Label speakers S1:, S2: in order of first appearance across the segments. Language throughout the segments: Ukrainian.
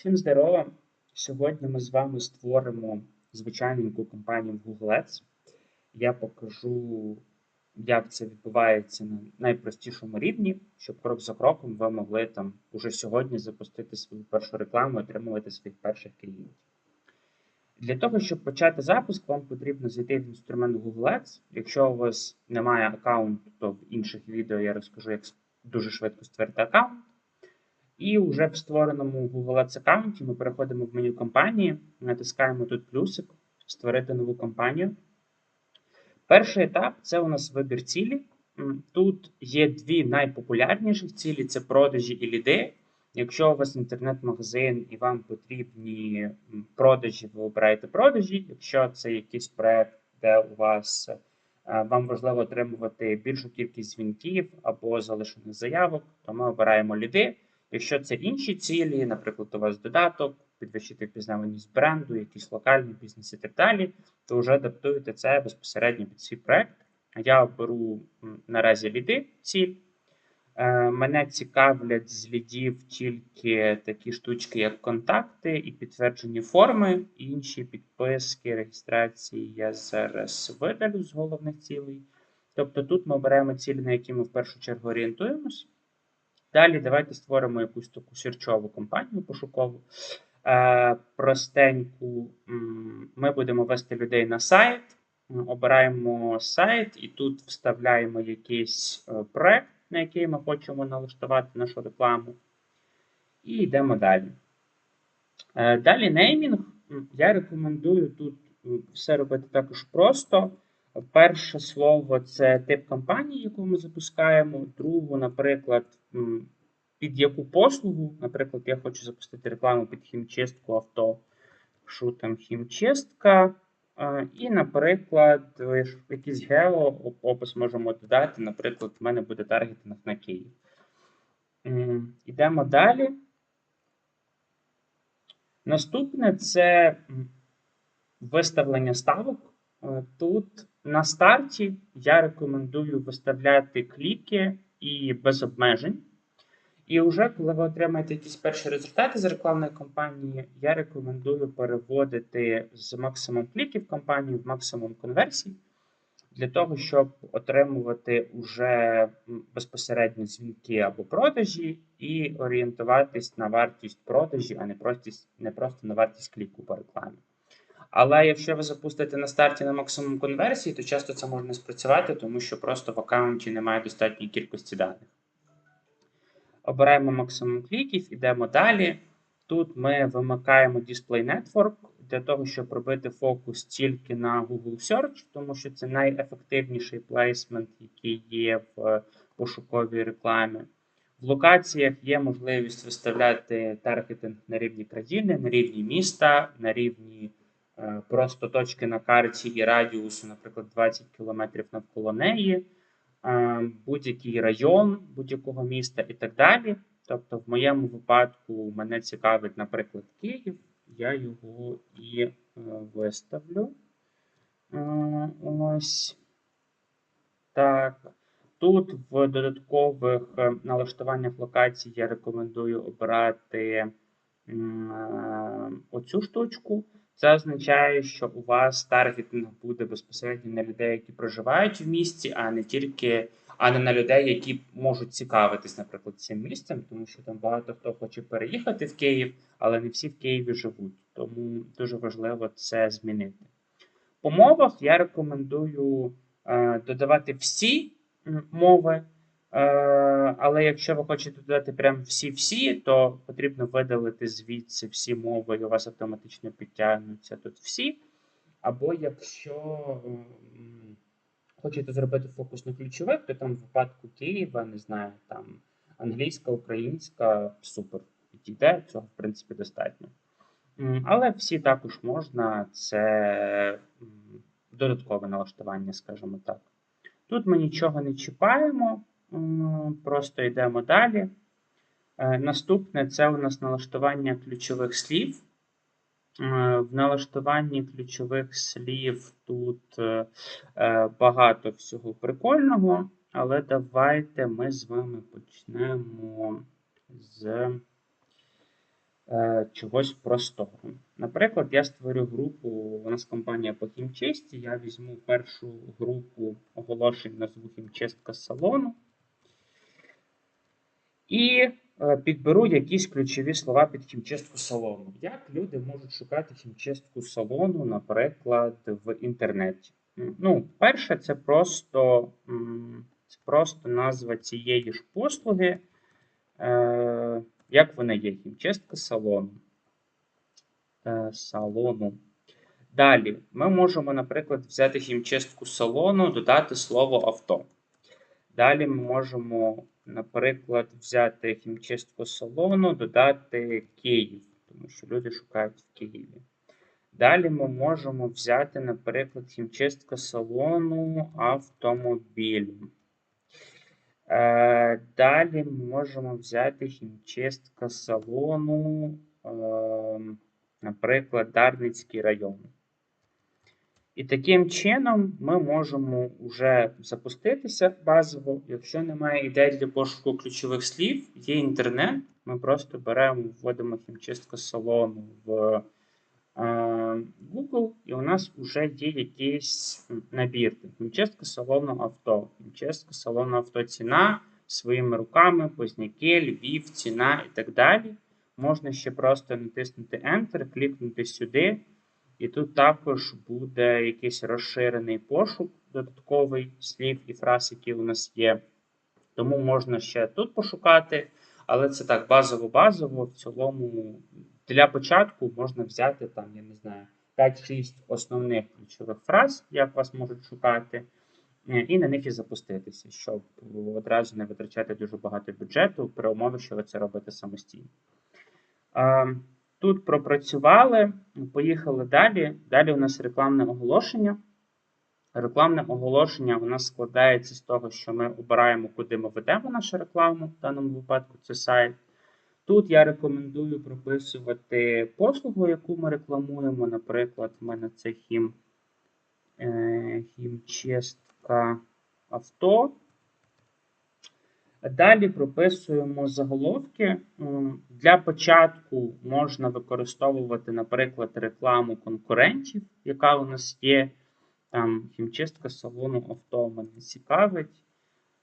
S1: Всім здорово! Сьогодні ми з вами створимо звичайненьку компанію в Google Ads. Я покажу, як це відбувається на найпростішому рівні, щоб крок за кроком ви могли там уже сьогодні запустити свою першу рекламу і отримувати своїх перших клієнтів. Для того, щоб почати запуск, вам потрібно зайти в інструмент Google Ads. Якщо у вас немає аккаунту, то в інших відео я розкажу, як дуже швидко створити аккаунт. І вже в створеному Google Ads аккаунті ми переходимо в меню компанії, натискаємо тут плюсик, створити нову компанію. Перший етап це у нас вибір цілі. Тут є дві найпопулярніші цілі: це продажі і ліди. Якщо у вас інтернет-магазин і вам потрібні продажі, ви обираєте продажі. Якщо це якийсь проект, де у вас е, вам важливо отримувати більшу кількість дзвінків або залишених заявок, то ми обираємо ліди. Якщо це інші цілі, наприклад, у вас додаток, підвищити впізнаваність бренду, якийсь локальний бізнес і так далі, то вже адаптуєте це безпосередньо під свій проект. Я беру наразі ліди ціль. Е, Мене цікавлять з лідів тільки такі штучки, як контакти і підтверджені форми, інші підписки, реєстрації я зараз видалю з головних цілей. Тобто тут ми обираємо цілі, на які ми в першу чергу орієнтуємось. Далі давайте створимо якусь таку сірчову компанію пошукову. Е, простеньку. Ми будемо вести людей на сайт, обираємо сайт і тут вставляємо якийсь е, проект, на який ми хочемо налаштувати нашу рекламу. І йдемо далі. Е, Далі неймінг. Я рекомендую тут все робити також просто. Перше слово це тип компанії, яку ми запускаємо. Другу, наприклад, під яку послугу. Наприклад, я хочу запустити рекламу під хімчистку авто. Пишу там хімчистка. І, наприклад, якийсь гео опис можемо додати. Наприклад, в мене буде таргетинг на Київ. М, Ідемо далі. Наступне це виставлення ставок. Е, Тут на старті я рекомендую виставляти кліки і без обмежень. І вже коли ви отримаєте якісь перші результати з рекламної кампанії, я рекомендую переводити з максимум кліків кампанію в максимум конверсій, для того, щоб отримувати уже безпосередньо дзвінки або продажі, і орієнтуватись на вартість продажі, а не просто, не просто на вартість кліку по рекламі. Але якщо ви запустите на старті на максимум конверсії, то часто це може не спрацювати, тому що просто в аккаунті немає достатньої кількості даних. Обираємо максимум кліків, ідемо далі. Тут ми вимикаємо Display Network для того, щоб робити фокус тільки на Google Search, тому що це найефективніший плейсмент, який є в пошуковій рекламі. В локаціях є можливість виставляти таргетинг на рівні країни, на рівні міста, на рівні просто точки на карті і радіусу, наприклад, 20 км навколо неї, е, будь-який район будь-якого міста і так далі. Тобто, в моєму випадку мене цікавить, наприклад, Київ, я його і е, виставлю. Е, Ось так. Тут в додаткових е, налаштуваннях локацій я рекомендую обирати е, оцю штучку. Це означає, що у вас таргетинг буде безпосередньо на людей, які проживають в місті, а не тільки а не на людей, які можуть цікавитись, наприклад, цим місцем, тому що там багато хто хоче переїхати в Київ, але не всі в Києві живуть. Тому дуже важливо це змінити. По мовах я рекомендую е, додавати всі мови. Е, але якщо ви хочете додати прям всі-всі, то потрібно видалити звідси всі мови, і у вас автоматично підтягнуться тут всі. Або якщо хочете зробити фокус на ключових, то там в випадку Києва, не знаю, там англійська, українська, супер підійде, цього в принципі достатньо. Але всі також можна, це додаткове налаштування, скажімо так. Тут ми нічого не чіпаємо, просто йдемо далі. Е, Наступне це у нас налаштування ключових слів. Е, В налаштуванні ключових слів тут е, багато всього прикольного, але давайте ми з вами почнемо з чогось простого. Наприклад, я створю групу, у нас компанія по хімчисті, я візьму першу групу оголошень, назву хімчистка салону. І е, підберу якісь ключові слова під хімчистку салону. Як люди можуть шукати хімчистку салону, наприклад, в інтернеті? Ну, перше, це просто, це просто назва цієї ж послуги, е, як вона є, хімчистка салону. Е, салону. Далі, ми можемо, наприклад, взяти хімчистку салону, додати слово авто. Далі ми можемо, наприклад, взяти хімчистку салону, додати Київ, тому що люди шукають в Києві. Далі ми можемо взяти, наприклад, хімчистка салону автомобілю. Е, далі ми можемо взяти хімчистка салону, е, наприклад, Дарницький район. І таким чином ми можемо вже запуститися базово. Якщо немає ідей для пошуку ключових слів, є інтернет. Ми просто беремо, вводимо хімчистка салону в е, Google, і у нас вже є якийсь набір. Хімчистка салону авто, хімчистка салону авто ціна своїми руками, позняки, Львів, ціна і так далі. Можна ще просто натиснути Enter, клікнути сюди. І тут також буде якийсь розширений пошук додатковий слів і фраз, які у нас є. Тому можна ще тут пошукати, але це так базово-базово. В цілому для початку можна взяти там, я не знаю, 5-6 основних ключових фраз, як вас можуть шукати, е, і на них і запуститися, щоб одразу не витрачати дуже багато бюджету при умові, що ви це робите самостійно. Тут пропрацювали, поїхали далі. Далі у нас рекламне оголошення. Рекламне оголошення у нас складається з того, що ми обираємо, куди ми ведемо нашу рекламу. В даному випадку це сайт. Тут я рекомендую прописувати послугу, яку ми рекламуємо. Наприклад, в мене це хім, е, хімчистка авто. Далі прописуємо заголовки. Для початку можна використовувати, наприклад, рекламу конкурентів, яка у нас є. Там хімчистка салону авто мене цікавить.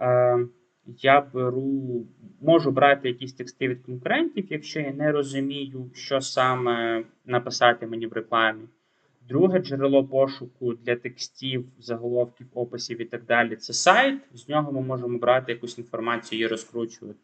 S1: Е, Я беру, можу брати якісь тексти від конкурентів, якщо я не розумію, що саме написати мені в рекламі. Друге джерело пошуку для текстів, заголовків, описів і так далі це сайт. З нього ми можемо брати якусь інформацію і розкручувати.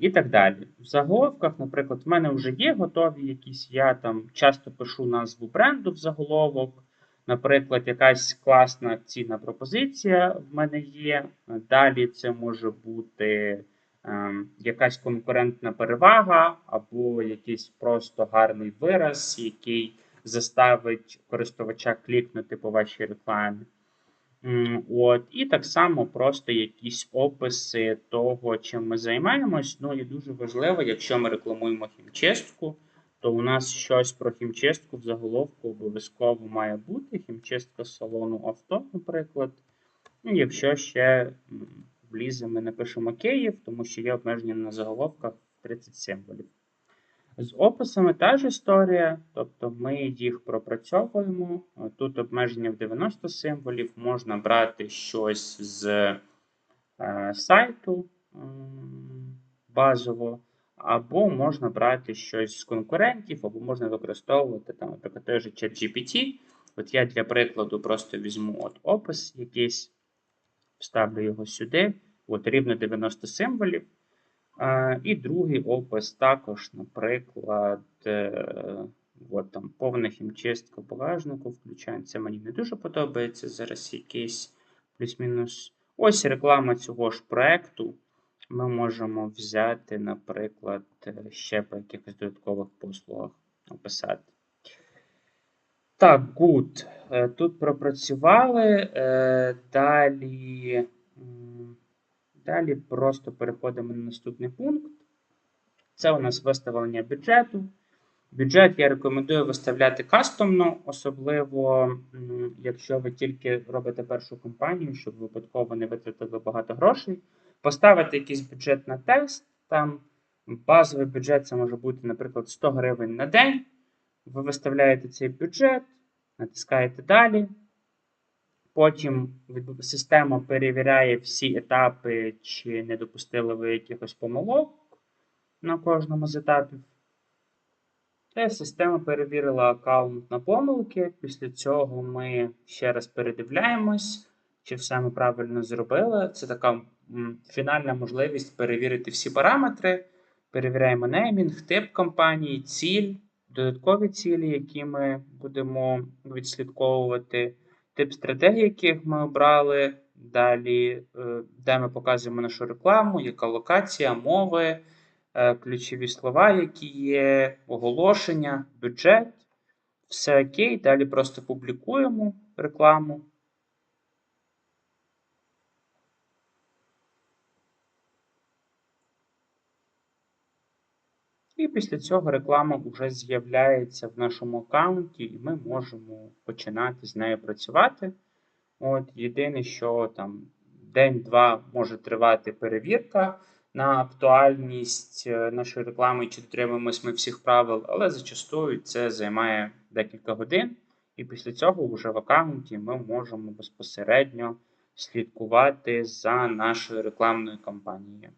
S1: І так далі. В заголовках, наприклад, в мене вже є готові якісь. Я там часто пишу назву бренду в заголовок. Наприклад, якась класна акційна пропозиція в мене є. Далі це може бути ем, якась конкурентна перевага, або якийсь просто гарний вираз, який заставить користувача клікнути по вашій рекламі. От, і так само просто якісь описи того, чим ми займаємось. Ну і дуже важливо, якщо ми рекламуємо хімчистку, то у нас щось про хімчистку в заголовку обов'язково має бути. Хімчистка салону авто, наприклад. Ну, якщо ще влізе, ми напишемо Київ, тому що є обмеження на заголовках 30 символів. З описами та ж історія, тобто ми їх пропрацьовуємо. Тут обмеження в 90 символів, можна брати щось з е, сайту базово, або можна брати щось з конкурентів, або можна використовувати там, наприклад, той же ChatGPT. От я для прикладу просто візьму от опис якийсь, вставлю його сюди, от рівно 90 символів. І другий опис також, наприклад, е, от там повна хімчистка багажнику включаємо. Це мені не дуже подобається. Зараз якийсь плюс-мінус. Ось реклама цього ж проекту. Ми можемо взяти, наприклад, е, ще по якихось додаткових послугах описати. Так, good. Е, Тут пропрацювали. Далі. Далі просто переходимо на наступний пункт. Це у нас виставлення бюджету. Бюджет я рекомендую виставляти кастомно, особливо якщо ви тільки робите першу кампанію, щоб випадково не витратили багато грошей. Поставити якийсь бюджет на тест, там Базовий бюджет це може бути, наприклад, 100 гривень на день. Ви виставляєте цей бюджет, натискаєте далі. Потім система перевіряє всі етапи, чи не допустили ви якихось помилок на кожному з етапів. Та система перевірила аккаунт на помилки. Після цього ми ще раз передивляємось, чи все ми правильно зробили. Це така фінальна можливість перевірити всі параметри. Перевіряємо неймінг, тип компанії, ціль, додаткові цілі, які ми будемо відслідковувати, тип стратегії, яких ми обрали. Далі, е, де ми показуємо нашу рекламу, яка локація, мови, е, ключові слова, які є, оголошення, бюджет. Все окей. Далі просто публікуємо рекламу. І після цього реклама вже з'являється в нашому аккаунті, і ми можемо починати з нею працювати. От, єдине, що там день-два може тривати перевірка на актуальність е, нашої реклами, чи дотримуємось ми всіх правил, але зачастую це займає декілька годин. І після цього вже в аккаунті ми можемо безпосередньо слідкувати за нашою рекламною кампанією.